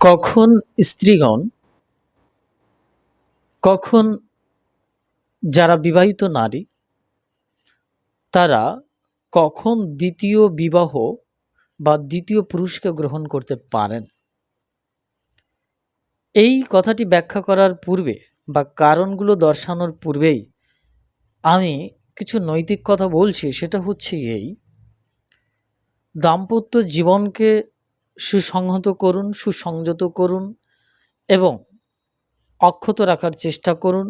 কখন স্ত্রীগণ, কখন যারা বিবাহিত নারী, তারা কখন দ্বিতীয় বিবাহ বা দ্বিতীয় পুরুষকে গ্রহণ করতে পারেন? এই কথাটি ব্যাখ্যা করার পূর্বে বা কারণগুলো দর্শানোর পূর্বেই আমি কিছু নৈতিক কথা বলছি। সেটা হচ্ছে এই, দাম্পত্য জীবনকে সুসংহত করুন, সুসংযত করুন এবং অক্ষত রাখার চেষ্টা করুন,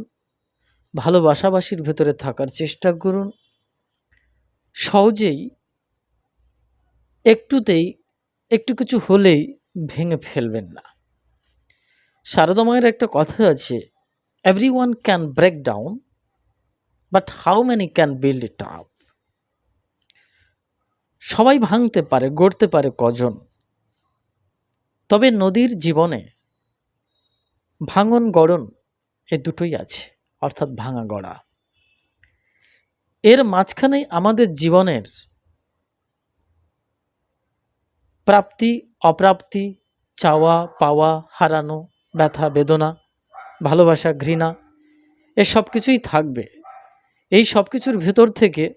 ভালোবাসাবাসির ভেতরে থাকার চেষ্টা করুন। সহজেই একটুতেই, একটু কিছু হলেই ভেঙে ফেলবেন না। সারদা মায়ের একটা কথা আছে every one can break down but how many can build it up সবাই ভাঙতে পারে, গড়তে পারে কজন? তবে নদীর জীবনে ভাঙন গড়ন এ দুটোই আছে, অর্থাৎ ভাঙা গড়া। এর মাঝখানেই আমাদের জীবনের প্রাপ্তি, অপ্রাপ্তি, চাওয়া, পাওয়া, হারানো, ব্যথা, বেদনা, ভালোবাসা, ঘৃণা, এ সব কিছুই থাকবে। এই সব কিছুর ভেতর থেকে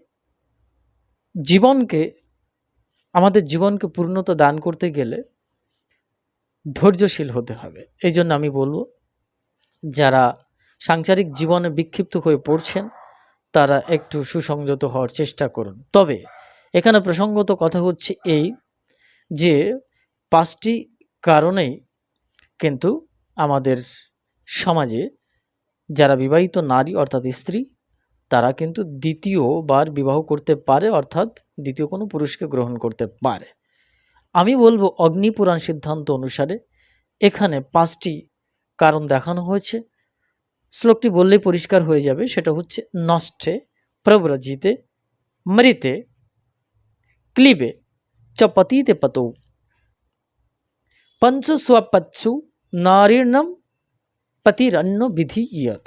জীবনকে, আমাদের জীবনকে পূর্ণতা দান করতে গেলে ধৈর্যশীল হতে হবে। এই জন্য আমি বলব, যারা সাংসারিক জীবনে বিক্ষিপ্ত হয়ে পড়ছেন, তারা একটু সুসংযত হওয়ার চেষ্টা করুন। তবে এখানে প্রসঙ্গত কথা হচ্ছে এই যে, পাঁচটি কারণেই কিন্তু আমাদের সমাজে যারা বিবাহিত নারী অর্থাৎ স্ত্রী, তারা কিন্তু দ্বিতীয়বার বিবাহ করতে পারে, অর্থাৎ দ্বিতীয় কোনো পুরুষকে গ্রহণ করতে পারে। আমি বলব অগ্নিপুরাণ সিদ্ধান্ত অনুসারে এখানে পাঁচটি কারণ দেখানো হয়েছে। শ্লোকটি বললেই পরিষ্কার হয়ে যাবে, সেটা হচ্ছে নষ্টে প্রব্রজিতে, মৃতে, ক্লিবে, চ পতিতে পতৌ। পঞ্চস্বপৎসু নারীণম পতিরন্ন বিধি ইয়ত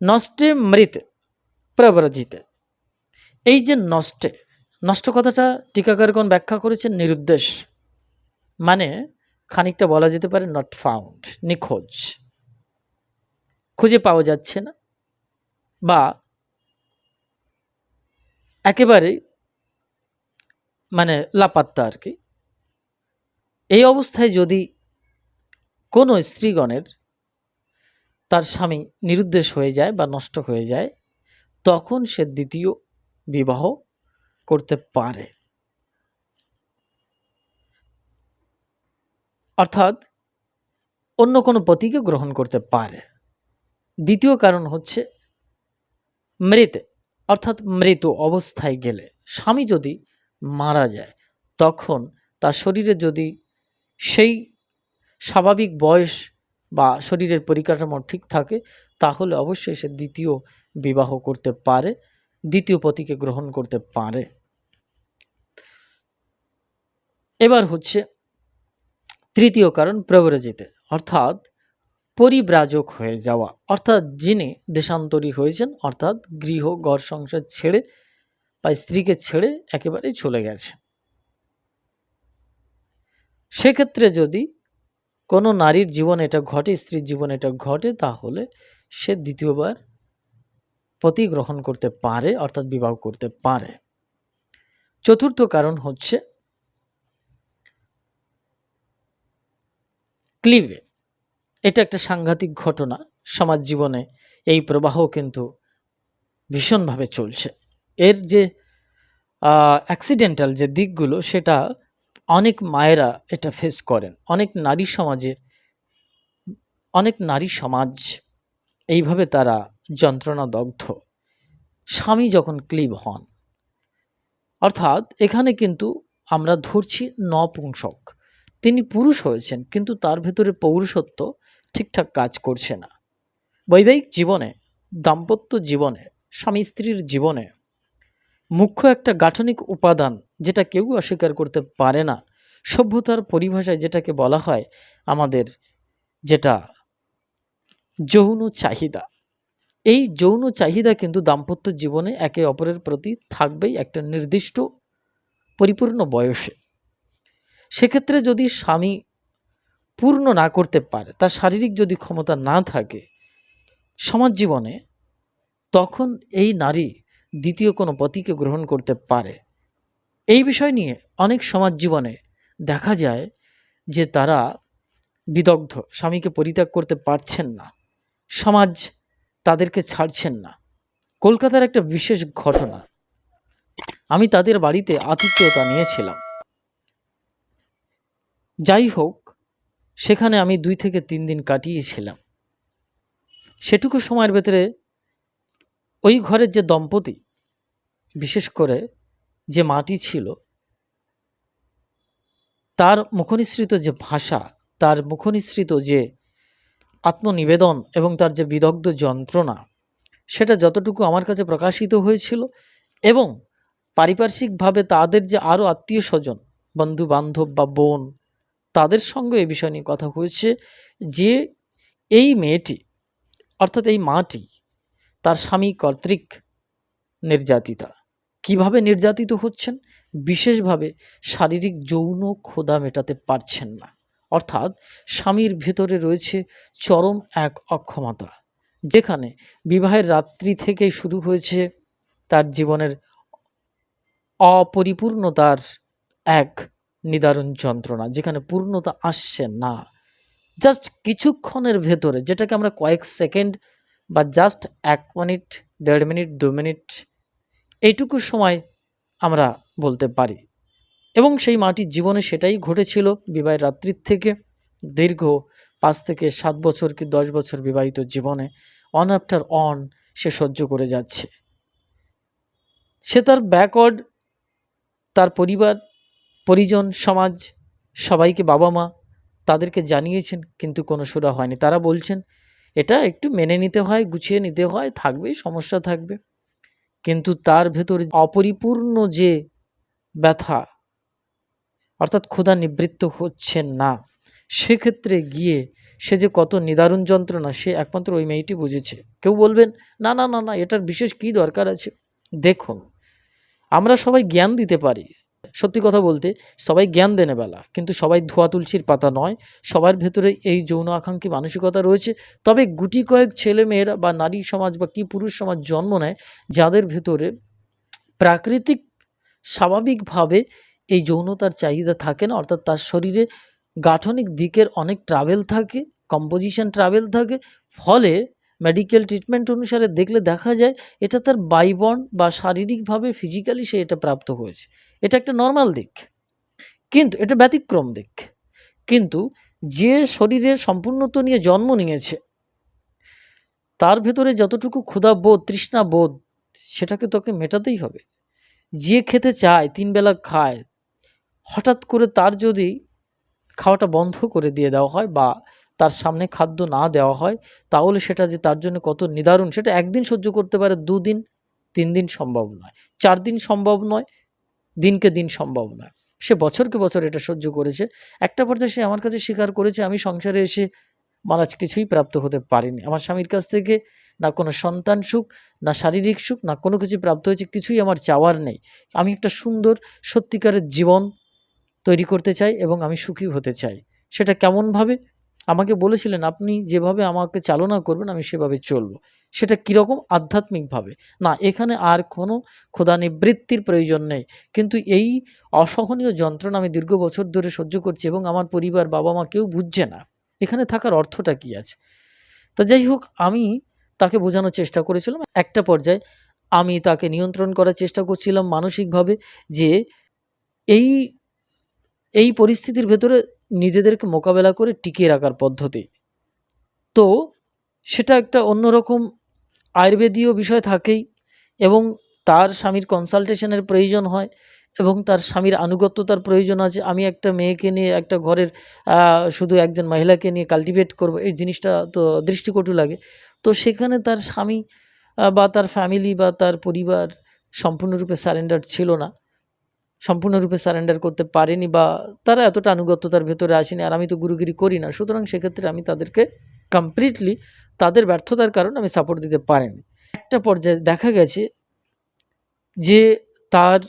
নষ্টে মৃত, প্রব্রজিতে। এই যে নষ্টে নষ্ট কথাটা টিকাকারগণ ব্যাখ্যা করেছেন? নিরুদ্দেশ। মানে খানিকটা বলা যেতে পারে নট ফাউন্ড নিখোঁজ। খুঁজে পাওয়া যাচ্ছে না। বা একেবারেই মানে লাপাত্তা আর কি। এই অবস্থায় যদি কোনো স্ত্রীগণের তার স্বামী নিরুদ্দেশ হয়ে যায় বা নষ্ট হয়ে যায়, তখন সে দ্বিতীয় বিবাহ করতে পারে। অর্থাৎ, অন্য কোনো পতিকে গ্রহণ করতে পারে। দ্বিতীয় কারণ হচ্ছে, মৃতে, অর্থাৎ মৃত অবস্থায় গেলে স্বামী যদি মারা যায়, তখন তার শরীরে যদি সেই স্বাভাবিক বয়স বা শরীরের পরিকাঠামো ঠিক থাকে, তাহলে অবশ্যই সে দ্বিতীয় বিবাহ করতে পারে, দ্বিতীয় পতিকে গ্রহণ করতে পারে। এবার হচ্ছে তৃতীয় কারণ প্রব্রজিতে, অর্থাৎ পরিব্রাজক হয়ে যাওয়া, অর্থাৎ যিনি দেশান্তরী হয়েছেন, অর্থাৎ গৃহ, ঘর সংসার ছেড়ে বা স্ত্রীকে ছেড়ে একেবারেই চলে গেছে। সেক্ষেত্রে যদি কোনো নারীর জীবন এটা ঘটে, স্ত্রীর জীবন এটা ঘটে, তাহলে সে দ্বিতীয়বার পতি গ্রহণ করতে পারে, অর্থাৎ বিবাহ করতে পারে। চতুর্থ কারণ হচ্ছে ক্লিবে এটা একটা সাংঘাতিক ঘটনা। সমাজ জীবনে এই প্রবাহ কিন্তু ভীষণভাবে চলছে। এর যে অ্যাক্সিডেন্টাল যে দিকগুলো, সেটা অনেক মায়েরা এটা ফেস করেন। অনেক নারী সমাজের অনেক নারী সমাজ এইভাবে তারা যন্ত্রণা দগ্ধ স্বামী যখন ক্লিব হন, অর্থাৎ এখানে কিন্তু আমরা ধরছি নপুংসক। তিনি পুরুষ হয়েছেন, কিন্তু তার ভেতরে পৌরুষত্ব ঠিকঠাক কাজ করছে না। বৈবাহিক জীবনে, দাম্পত্য জীবনে, স্বামী স্ত্রীর জীবনে মুখ্য একটা গাঠনিক উপাদান যেটা কেউ অস্বীকার করতে পারে না, সভ্যতার পরিভাষায় যেটাকে বলা হয় আমাদের যেটা যৌন চাহিদা। এই যৌন চাহিদা কিন্তু দাম্পত্য জীবনে একে অপরের প্রতি থাকবেই একটা নির্দিষ্ট পরিপূর্ণ বয়সে। সেক্ষেত্রে যদি স্বামী পূর্ণ না করতে পারে, তার শারীরিক যদি ক্ষমতা না থাকে সমাজ জীবনে, তখন এই নারী দ্বিতীয় কোনো পতিকে গ্রহণ করতে পারে। এই বিষয় নিয়ে অনেক সমাজ জীবনে দেখা যায় যে তারা বিদগ্ধ, স্বামীকে পরিত্যাগ করতে পারছেন না, সমাজ তাদেরকে ছাড়ছেন না। কলকাতার একটা বিশেষ ঘটনা, আমি তাদের বাড়িতে আতিথ্যতা নিয়েছিলাম। যাই হোক, সেখানে আমি দুই থেকে তিন দিন কাটিয়েছিলাম। সেটুকু সময়ের ভেতরে ওই ঘরের যে দম্পতি, বিশেষ করে যে মাটি ছিল, তার মুখনিসৃত যে ভাষা, তার মুখনিসৃত যে আত্মনিবেদন এবং তার যে বিদগ্ধ যন্ত্রণা, সেটা যতটুকু আমার কাছে প্রকাশিত হয়েছিল এবং পারিপার্শ্বিকভাবে তাদের যে আরও আত্মীয় স্বজন বন্ধু বান্ধব বা বোন তাদের সঙ্গে এই বিষয় নিয়ে কথা হয়েছে যে এই মেয়েটি, অর্থাৎ এই মাটি, তার স্বামী কর্তৃক নির্যাতিতা। কীভাবে নির্যাতিত হচ্ছেন? বিশেষভাবে শারীরিক যৌন ক্ষুধা মেটাতে পারছেন না। অর্থাৎ স্বামীর ভেতরে রয়েছে চরম এক অক্ষমতা, যেখানে বিবাহের রাত্রি থেকেই শুরু হয়েছে তার জীবনের অপরিপূর্ণতার এক নিদারুণ যন্ত্রণা, যেখানে পূর্ণতা আসছে না। জাস্ট কিছুক্ষণের ভেতরে, যেটাকে আমরা কয়েক সেকেন্ড বা জাস্ট এক মিনিট, দেড় মিনিট, দু মিনিট, এইটুকু সময় আমরা বলতে পারি। এবং সেই মাটির জীবনে সেটাই ঘটেছিল বিবাহের রাত্রির থেকে, দীর্ঘ পাঁচ থেকে সাত বছর কি দশ বছর বিবাহিত জীবনে। অন আফটার অন সে সহ্য করে যাচ্ছে। সে তার ব্যাকওয়ার্ড তার পরিবার পরিজন, সমাজ, সবাইকে বাবা মা তাদেরকে জানিয়েছেন, কিন্তু কোনো সুরা হয়নি। তারা বলছেন, এটা একটু মেনে নিতে হয়, গুছিয়ে নিতে হয়, থাকবে, সমস্যা থাকবে। কিন্তু তার ভেতরে অপরিপূর্ণ যে ব্যথা, অর্থাৎ ক্ষুধা নিবৃত্ত হচ্ছেন না, সেক্ষেত্রে গিয়ে সে যে কত নিদারুণ যন্ত্রণা, সে একমাত্র ওই মেয়েটি বুঝেছে। কেউ বলবেন, না না না না, এটার বিশেষ কী দরকার আছে? দেখুন, আমরা সবাই জ্ঞান দিতে পারি সত্যি কথা বলতে, সবাই জ্ঞান দেনে বেলা, কিন্তু সবাই ধোয়া তুলসীর পাতা নয়। সবার ভেতরে এই যৌন আকাঙ্ক্ষী মানসিকতা রয়েছে। তবে গুটি কয়েক ছেলে মেয়েরা বা নারী সমাজ বা কি পুরুষ সমাজ জন্ম নেয়, যাদের ভেতরে প্রাকৃতিক স্বাভাবিকভাবে এই যৌনতার চাহিদা থাকে না, অর্থাৎ তার শরীরে গাঠনিক দিকের অনেক ট্রাভেল থাকে কম্পোজিশন ট্রাভেল থাকে, ফলে মেডিকেল ট্রিটমেন্ট অনুসারে দেখলে দেখা যায় এটা তার বাইবন বা শারীরিকভাবে ফিজিক্যালি সে এটা প্রাপ্ত হয়েছে। এটা একটা নর্মাল দিক। কিন্তু এটা ব্যতিক্রম দিক। কিন্তু যে শরীরের সম্পূর্ণত্ব নিয়ে জন্ম নিয়েছে, তার ভেতরে যতটুকু ক্ষুধা বোধ, তৃষ্ণা বোধ, সেটাকে তোকে মেটাতেই হবে। যে খেতে চায়, তিন বেলা খায়, হঠাৎ করে তার যদি খাওয়াটা বন্ধ করে দিয়ে দেওয়া হয় বা তার সামনে খাদ্য না দেওয়া হয়, তাহলে সেটা যে তার জন্য কত নিদারুণ, সেটা একদিন সহ্য করতে পারে, দুদিন তিন দিন সম্ভব নয় চার দিন সম্ভব নয়, দিনকে দিন সম্ভব নয়। সে বছরকে বছর এটা সহ্য করেছে। একটা পর্যায়ে সে আমার কাছে স্বীকার করেছে, আমি সংসারে এসে মারাজ কিছুই প্রাপ্ত হতে পারিনি। আমার স্বামীর কাছ থেকে না কোনো সন্তান সুখ, না শারীরিক সুখ, না কোনো কিছু প্রাপ্ত হয়েছে, কিছুই আমার চাওয়ার নেই। আমি একটা সুন্দর, সত্যিকারের জীবন তৈরি করতে চাই এবং আমি সুখী হতে চাই। সেটা কেমনভাবে? আমাকে বলেছিলেন, আপনি যেভাবে আমাকে চালনা করবেন, আমি সেভাবে চলবো। সেটা কীরকম? আধ্যাত্মিকভাবে। না, এখানে আর কোনো ক্ষুধা নিবৃত্তির প্রয়োজন নেই। কিন্তু এই অসহনীয় যন্ত্রণা আমি দীর্ঘ বছর ধরে সহ্য করছি এবং আমার পরিবার বাবা মা কেউ বুঝছে না। এখানে থাকার অর্থটা কী আছে? তা যাই হোক, আমি তাকে বোঝানোর চেষ্টা করেছিলাম। একটা পর্যায়ে আমি তাকে নিয়ন্ত্রণ করার চেষ্টা করছিলাম মানসিকভাবে যে এই এই পরিস্থিতির ভেতরে নিজেদেরকে মোকাবেলা করে টিকিয়ে রাখার পদ্ধতি। তো সেটা একটা অন্যরকম আয়ুর্বেদীয় বিষয় থাকেই এবং তার স্বামীর কনসালটেশনের প্রয়োজন হয় এবং তার স্বামীর আনুগত্যতার প্রয়োজন আছে। আমি একটা মেয়েকে নিয়ে একটা ঘরের শুধু একজন মহিলাকে নিয়ে কাল্টিভেট করব, এই জিনিসটা তো দৃষ্টিকটু লাগে। তো সেখানে তার স্বামী বা তার ফ্যামিলি বা তার পরিবার সম্পূর্ণরূপে সারেন্ডার ছিল না। সম্পূর্ণরূপে সারেন্ডার করতে পারেনি বা তারা এতটা আনুগত্যতার ভেতরে আসেনি আর আমি তো গুরুগিরি করি না। সুতরাং সেক্ষেত্রে আমি তাদেরকে কমপ্লিটলি তাদের ব্যর্থতার কারণে আমি সাপোর্ট দিতে পারিনি। একটা পর্যায়ে দেখা গেছে যে তার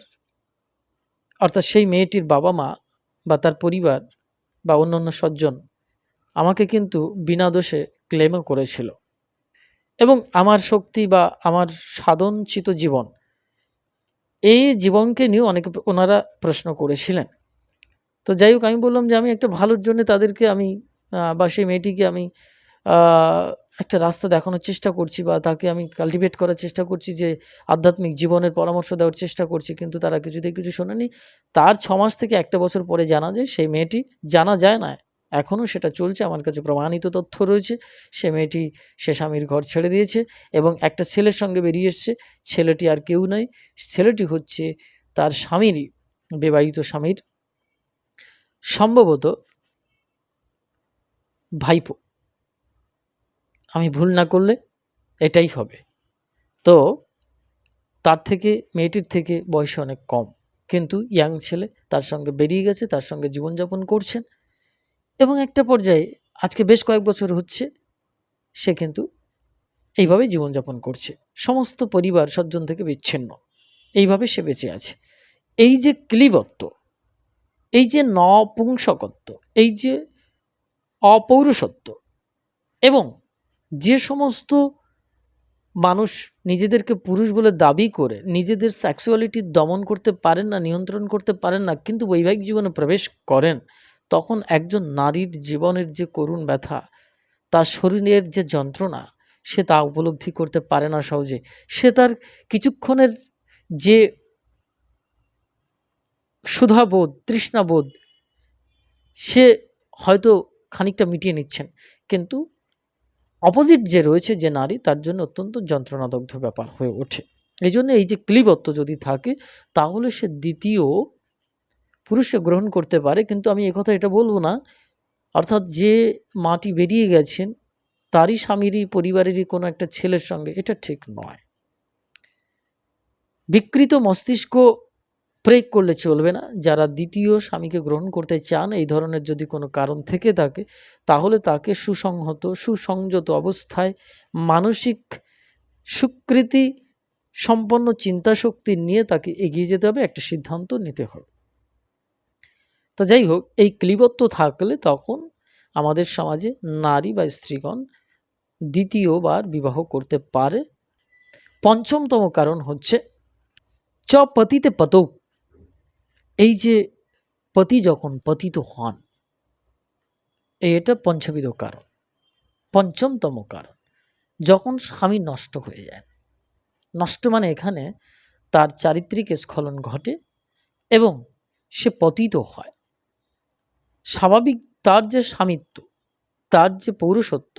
অর্থাৎ সেই মেয়েটির বাবা মা বা তার পরিবার বা অন্য অন্য সজ্জন আমাকে কিন্তু বিনা দোষে ক্লেমও করেছিল। এবং আমার শক্তি বা আমার সাধনচিত জীবন এই জীবনকে নিয়েও অনেকে ওনারা প্রশ্ন করেছিলেন। তো যাই হোক, আমি বললাম যে আমি একটা ভালোর জন্য তাদেরকে আমি বা সেই মেয়েটিকে আমি একটা রাস্তা দেখানোর চেষ্টা করছি বা তাকে আমি কাল্টিভেট করার চেষ্টা করছি যে আধ্যাত্মিক জীবনের পরামর্শ দেওয়ার চেষ্টা করছি, কিন্তু তারা কিছুতেই কিছু শোনেনি, তার ছ মাস থেকে একটা বছর পরে জানা যায়, সেই মেয়েটি জানা যায় না। এখনও সেটা চলছে, আমার কাছে প্রমাণিত তথ্য রয়েছে। সে মেয়েটি, সে স্বামীর ঘর ছেড়ে দিয়েছে এবং একটা ছেলের সঙ্গে বেরিয়ে এসছে। ছেলেটি আর কেউ নয় ছেলেটি হচ্ছে তার স্বামীরই বিবাহিত স্বামীর সম্ভবত ভাইপো। আমি ভুল না করলে এটাই হবে। তো তার থেকে, মেয়েটির থেকে বয়সে অনেক কম। কিন্তু ইয়াং ছেলে তার সঙ্গে বেরিয়ে গেছে, তার সঙ্গে জীবনযাপন করছেন। এবং একটা পর্যায়ে আজকে বেশ কয়েক বছর হচ্ছে, সে কিন্তু এইভাবেই জীবনযাপন করছে। সমস্ত পরিবার সজ্জন থেকে বিচ্ছিন্ন। এইভাবে সে বেঁচে আছে। এই যে ক্লিবত্ব, এই যে নপুংসকত্ব, এই যে অপৌরসত্ব এবং যে সমস্ত মানুষ নিজেদেরকে পুরুষ বলে দাবি করে, নিজেদের সেক্সুয়ালিটি দমন করতে পারেন না, নিয়ন্ত্রণ করতে পারেন না, কিন্তু বৈবাহিক জীবনে প্রবেশ করেন তখন একজন নারীর জীবনের যে করুণ ব্যথা, তার শরীরের যে যন্ত্রণা, সে তা উপলব্ধি করতে পারে না সহজে। সে তার কিছুক্ষণের যে সুধাবোধ, তৃষ্ণাবোধ, সে হয়তো খানিকটা মিটিয়ে নিচ্ছেন। কিন্তু অপোজিট যে রয়েছে যে নারী, তার জন্য অত্যন্ত যন্ত্রণাদগ্ধ ব্যাপার হয়ে ওঠে। এই জন্য এই যে ক্লিবত্ব যদি থাকে, তাহলে সে দ্বিতীয় পুরুষকে গ্রহণ করতে পারে, কিন্তু আমি একথা এটা বলব না। অর্থাৎ যে মাটি বেরিয়ে গেছেন, তারই স্বামীরই, পরিবারেরই কোনো একটা ছেলের সঙ্গে এটা ঠিক নয়। বিকৃত মস্তিষ্ক প্রয়োগ করলে চলবে না। যারা দ্বিতীয় স্বামীকে গ্রহণ করতে চান, এই ধরনের যদি কোনো কারণ থেকে থাকে, তাহলে তাকে সুসংহত, সুসংযত অবস্থায় মানসিক স্বীকৃতি সম্পন্ন চিন্তাশক্তি নিয়ে তাকে এগিয়ে যেতে হবে। একটা সিদ্ধান্ত নিতে হবে। তো যাই হোক এই ক্লিবত্ব থাকলে তখন আমাদের সমাজে নারী বা স্ত্রীগণ দ্বিতীয়বার বিবাহ করতে পারে। পঞ্চমতম কারণ হচ্ছে চ পতিতে পতৌ। এই যে পতি যখন পতিত হন, এটা পঞ্চবিধ কারণ। পঞ্চমতম কারণ, যখন স্বামী নষ্ট হয়ে যায়। নষ্ট মানে এখানে তার চারিত্রিক স্খলন ঘটে এবং সে পতিত হয়। স্বাভাবিক তার যে স্বামিত্ব, তার যে পৌরসত্ব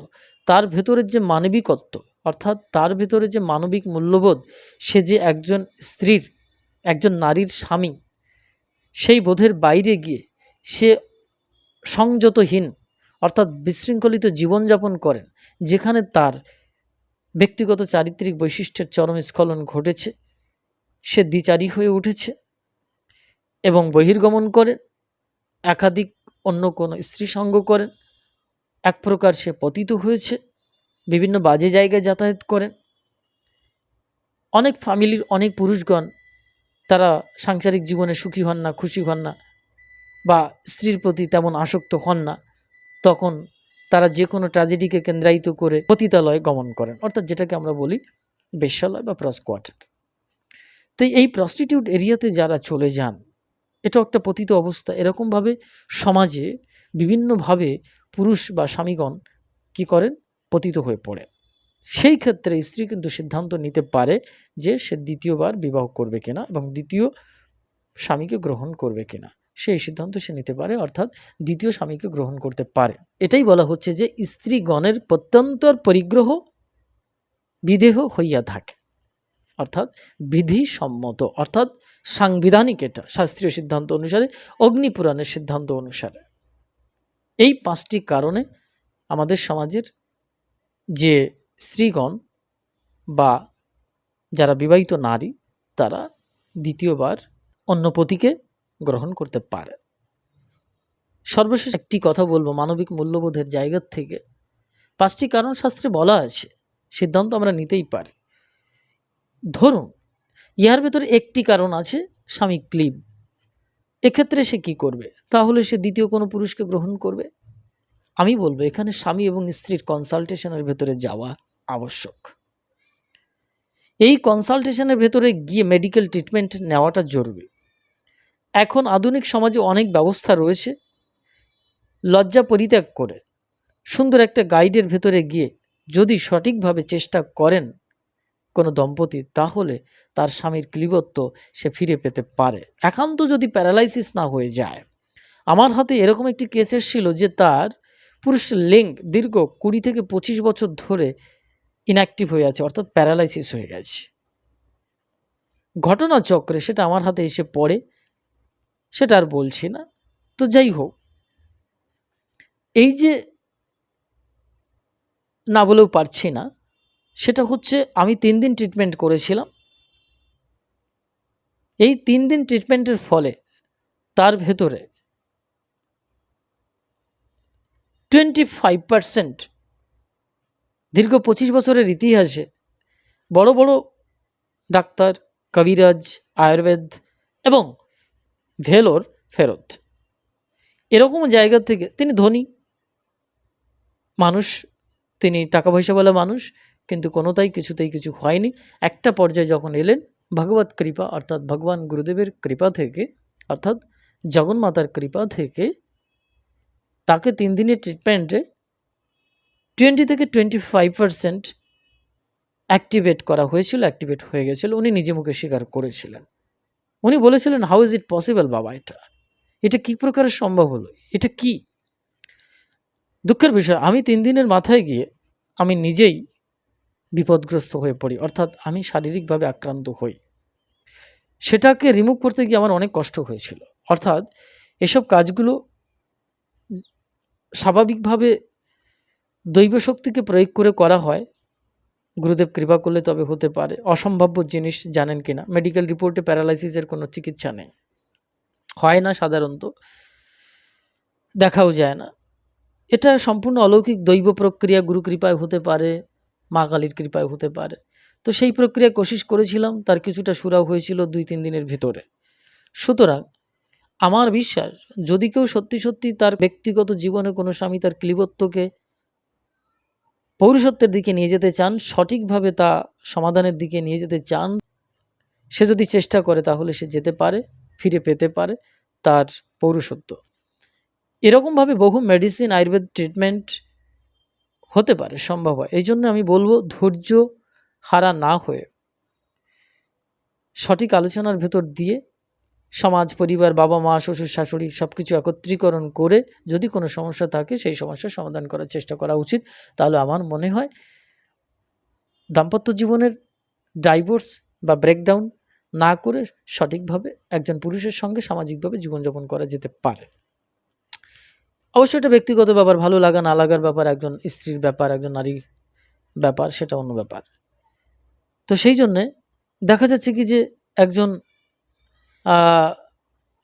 তার ভেতরের যে মানবিকত্ব, অর্থাৎ তার ভেতরে যে মানবিক মূল্যবোধ, সে যে একজন স্ত্রীর, একজন নারীর স্বামী, সেই বোধের বাইরে গিয়ে সে সংযতহীন, অর্থাৎ বিশৃঙ্খলিত জীবনযাপন করেন, যেখানে তার ব্যক্তিগত চারিত্রিক বৈশিষ্ট্যের চরম স্খলন ঘটেছে, সে দ্বিচারী হয়ে উঠেছে এবং বহির্গমন করেন, একাধিক অন্য কোনো স্ত্রী সঙ্গ করেন। এক প্রকার সে পতিত হয়েছে। বিভিন্ন বাজে জায়গায় যাতায়াত করেন। অনেক ফ্যামিলির অনেক পুরুষগণ তারা সাংসারিক জীবনে সুখী হন না, খুশি হন না বা স্ত্রীর প্রতি তেমন আসক্ত হন না। তখন তারা যে কোনো ট্র্যাজেডিকে কেন্দ্রায়িত করে পতিতালয়ে গমন করেন। অর্থাৎ যেটাকে আমরা বলি বেশ্যালয় বা প্রস কোয়ার্টার তো এই প্রস্টিটিউট এরিয়াতে যারা চলে যান এটা একটা পতিত অবস্থা। এরকমভাবে সমাজে বিভিন্নভাবে পুরুষ বা স্বামীগণ কি করেন? পতিত হয়ে পড়ে সেই ক্ষেত্রে স্ত্রী কিন্তু সিদ্ধান্ত নিতে পারে যে সে দ্বিতীয়বার বিবাহ করবে কিনা এবং দ্বিতীয় স্বামীকে গ্রহণ করবে কিনা। সেই সিদ্ধান্ত সে নিতে পারে, অর্থাৎ দ্বিতীয় স্বামীকে গ্রহণ করতে পারে। এটাই বলা হচ্ছে যে স্ত্রীগণের প্রত্যন্তর পরিগ্রহ বিদেহ হইয়া থাকে। অর্থাৎ বিধিসম্মত, অর্থাৎ সাংবিধানিক এটা, শাস্ত্রীয় সিদ্ধান্ত অনুসারে, অগ্নিপুরাণের সিদ্ধান্ত অনুসারে। এই পাঁচটি কারণে আমাদের সমাজের যে স্ত্রীগণ বা যারা বিবাহিত নারী, তারা দ্বিতীয়বার অন্য পতিকে গ্রহণ করতে পারে। সর্বশেষ একটি কথা বলব, মানবিক মূল্যবোধের জায়গা থেকে। পাঁচটি কারণ শাস্ত্রে বলা আছে, সিদ্ধান্ত আমরা নিতেই পারি। ধরুন ইহার ভেতরে একটি কারণ আছে, স্বামী ক্লিব এক্ষেত্রে সে কি করবে? তাহলে সে দ্বিতীয় কোনো পুরুষকে গ্রহণ করবে? আমি বলব, এখানে স্বামী এবং স্ত্রীর কনসালটেশনের ভেতরে যাওয়া আবশ্যক। এই কনসালটেশনের ভেতরে গিয়ে মেডিকেল ট্রিটমেন্ট নেওয়াটা জরুরি। এখন আধুনিক সমাজে অনেক ব্যবস্থা রয়েছে, লজ্জা পরিত্যাগ করে। সুন্দর একটা গাইডের ভেতরে গিয়ে যদি সঠিকভাবে চেষ্টা করেন কোনো দম্পতি, তাহলে তার স্বামীর ক্লিবত্ব সে ফিরে পেতে পারে। একান্ত যদি প্যারালাইসিস না হয়ে যায়। আমার হাতে এরকম একটি কেস এসেছিল যে তার পুরুষ লিঙ্ক দীর্ঘ কুড়ি থেকে পঁচিশ বছর ধরে ইনঅ্যাক্টিভ হয়ে আছে, অর্থাৎ প্যারালাইসিস হয়ে গেছে। ঘটনা চক্রে সেটা আমার হাতে এসে পড়ে, সেটা আর বলছি না। তো যাই হোক, এই যে না বলেও পারছি না সেটা হচ্ছে আমি তিন দিন ট্রিটমেন্ট করেছিলাম। এই তিন দিন ট্রিটমেন্টের ফলে তার ভেতরে টোয়েন্টি ফাইভ পারসেন্ট দীর্ঘ পঁচিশ বছরের ইতিহাসে বড় বড় ডাক্তার, কবিরাজ, আয়ুর্বেদ এবং ভেলোর ফেরত। এরকম জায়গা থেকে তিনি ধনী মানুষ, তিনি টাকা পয়সাওয়ালা মানুষ কিন্তু কোনোটাই কিছুতেই কিছু হয়নি। একটা পর্যায়ে যখন এলেন, ভগবত কৃপা, অর্থাৎ ভগবান গুরুদেবের কৃপা থেকে, অর্থাৎ জগন্মাতার কৃপা থেকে, তাকে তিন দিনের ট্রিটমেন্টে টোয়েন্টি থেকে টোয়েন্টি ফাইভ পার্সেন্ট অ্যাক্টিভেট করা হয়েছিল অ্যাক্টিভেট হয়ে গেছিল। উনি নিজে মুখে স্বীকার করেছিলেন। উনি বলেছিলেন হাউ ইজ ইট পসিবল বাবা, এটা? এটা কী প্রকারের সম্ভব হলো? এটা কি? দুঃখের বিষয়, আমি তিন দিনের মাথায় গিয়ে, আমি নিজেই বিপদগ্রস্ত হয়ে পড়ি। অর্থাৎ আমি শারীরিকভাবে আক্রান্ত হই। সেটাকে রিমুভ করতে গিয়ে আমার অনেক কষ্ট হয়েছিল। অর্থাৎ এসব কাজগুলো স্বাভাবিকভাবে দৈব শক্তিকে প্রয়োগ করে করা হয়। গুরুদেব কৃপা করলে তবে হতে পারে। অসম্ভাব্য জিনিস জানেন কি না মেডিকেল রিপোর্টে প্যারালাইসিসের কোনো চিকিৎসা নেই। হয় না সাধারণত। দেখাও যায় না। এটা সম্পূর্ণ অলৌকিক দৈব প্রক্রিয়া, গুরু কৃপায় হতে পারে। মা কালীর কৃপায় হতে পারে। তো সেই প্রক্রিয়া কোশিশ করেছিলাম, তার কিছুটা সুরাও হয়েছিল দুই, তিন দিনের ভিতরে। সুতরাং আমার বিশ্বাস, যদি কেউ সত্যি সত্যি তার ব্যক্তিগত জীবনে কোনো স্বামী তার ক্লিবত্বকে পৌরুষত্বের দিকে নিয়ে যেতে চান, সঠিকভাবে তা সমাধানের দিকে নিয়ে যেতে চান, সে যদি চেষ্টা করে তাহলে সে যেতে পারে, ফিরে পেতে পারে তার পৌরুষত্ব। এরকমভাবে বহু মেডিসিন আয়ুর্বেদ ট্রিটমেন্ট হতে পারে, সম্ভব হয়। এই জন্য আমি বলব, ধৈর্য হারা না হয়ে সঠিক আলোচনার ভেতর দিয়ে সমাজ, পরিবার, বাবা মা, শ্বশুর, শাশুড়ি সব কিছু একত্রীকরণ করে যদি কোনো সমস্যা থাকে, সেই সমস্যার সমাধান করার চেষ্টা করা উচিত। তাহলে আমার মনে হয়, দাম্পত্য জীবনের ডাইভোর্স বা ব্রেকডাউন না করে সঠিকভাবে একজন পুরুষের সঙ্গে সামাজিকভাবে জীবনযাপন করা যেতে পারে। অবশ্যই এটা ব্যক্তিগত ব্যাপার, ভালো লাগা, না লাগার ব্যাপার, একজন স্ত্রীর ব্যাপার, একজন নারী ব্যাপার, সেটা অন্য ব্যাপার। তো সেই জন্যে দেখা যাচ্ছে কি যে একজন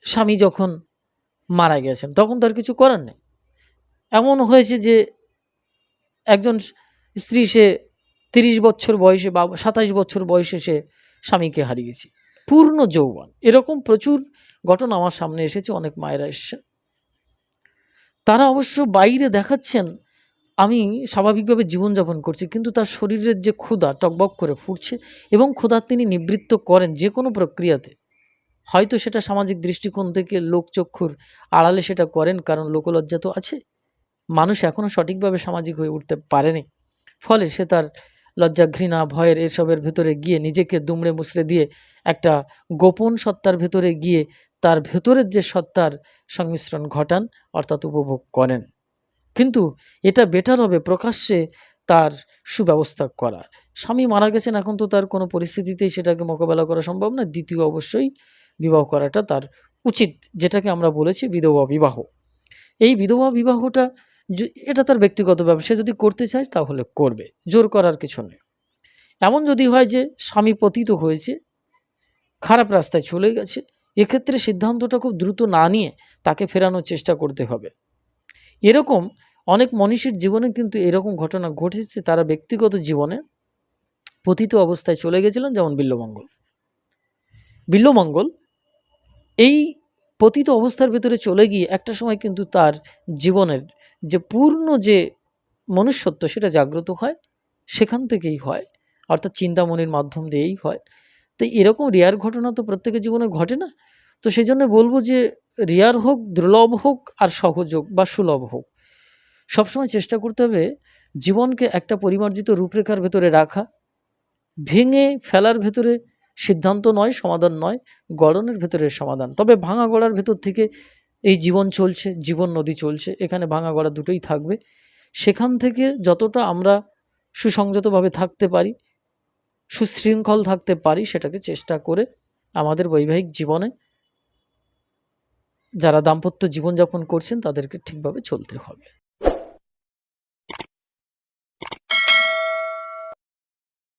স্বামী যখন মারা গেছেন, তখন তার কিছু করার নেই। এমন হয়েছে যে একজন স্ত্রী সে তিরিশ বছর বয়সে বা সাতাইশ বছর বয়সে সে স্বামীকে হারিয়েছে। পূর্ণ যৌবন। এরকম প্রচুর ঘটনা আমার সামনে এসেছে, অনেক মায়েরা এসছেন। তারা অবশ্য বাইরে দেখাচ্ছেন। আমি স্বাভাবিকভাবে জীবনযাপন করছি, কিন্তু তার শরীরের যে ক্ষুধা টকবক করে ফুটছে এবং ক্ষুধা তিনি নিবৃত্ত করেন যে কোনো প্রক্রিয়াতে। হয়তো সেটা সামাজিক দৃষ্টিকোণ থেকে লোকচক্ষুর আড়ালে সেটা করেন, কারণ লোকলজ্জা তো আছে। মানুষ এখনও সঠিকভাবে সামাজিক হয়ে উঠতে পারেনি। ফলে সে তার লজ্জা ঘৃণা ভয়ের এসবের ভেতরে গিয়ে নিজেকে দুমড়ে মুচড়ে দিয়ে একটা গোপন সত্তার ভেতরে গিয়ে তার ভেতরের যে সত্তার সংমিশ্রণ ঘটান, অর্থাৎ উপভোগ করেন। কিন্তু এটা বেটার হবে প্রকাশ্যে তার সুব্যবস্থা করা। স্বামী মারা গেছেন, এখন তো তার কোনো পরিস্থিতিতেই সেটাকে মোকাবেলা করা সম্ভব না দ্বিতীয় অবশ্যই বিবাহ করাটা তার উচিত, যেটাকে আমরা বলেছি বিধবা বিবাহ। এই বিধবা বিবাহটা এটা তার ব্যক্তিগত ব্যাপার। সে যদি করতে চায় তাহলে করবে, জোর করার কিছু নেই। এমন যদি হয় যে স্বামী পতিত হয়েছে, খারাপ রাস্তায় চলে গেছে, এক্ষেত্রে সিদ্ধান্তটা খুব দ্রুত না নিয়ে তাকে ফেরানোর চেষ্টা করতে হবে। এরকম অনেক মনীষীর জীবনে কিন্তু এরকম ঘটনা ঘটেছে। তারা ব্যক্তিগত জীবনে পতিত অবস্থায় চলে গেছিলেন, যেমন বিল্লমঙ্গল। বিল্লমঙ্গল এই পতিত অবস্থার ভেতরে চলে গিয়ে একটা সময় কিন্তু তার জীবনের যে পূর্ণ যে মনুষ্যত্ব সেটা জাগ্রত হয়, সেখান থেকেই হয়। অর্থাৎ চিন্তামণির মাধ্যম দিয়েই হয়। তো এরকম রেয়ার ঘটনা তো প্রত্যেকের জীবনে ঘটে না। তো সেই জন্য বলব যে রেয়ার হোক, দুর্লভ হোক আর সহজ হোক বা সুলভ হোক, সবসময় চেষ্টা করতে হবে জীবনকে একটা পরিমার্জিত রূপরেখার ভেতরে রাখা, ভেঙে ফেলার ভেতরে সিদ্ধান্ত নয়, সমাধান নয়, গড়নের ভেতরে সমাধান। তবে ভাঙা গড়ার ভেতর থেকে এই জীবন চলছে, জীবন নদী চলছে, এখানে ভাঙা গড়া দুটোই থাকবে। সেখান থেকে যতটা আমরা সুসংযতভাবে থাকতে পারি, সুশৃঙ্খল থাকতে পারি, সেটাকে চেষ্টা করে আমাদের বৈবাহিক জীবনে যারা দাম্পত্য জীবনযাপন করছেন, তাদেরকে ঠিকভাবে চলতে হবে।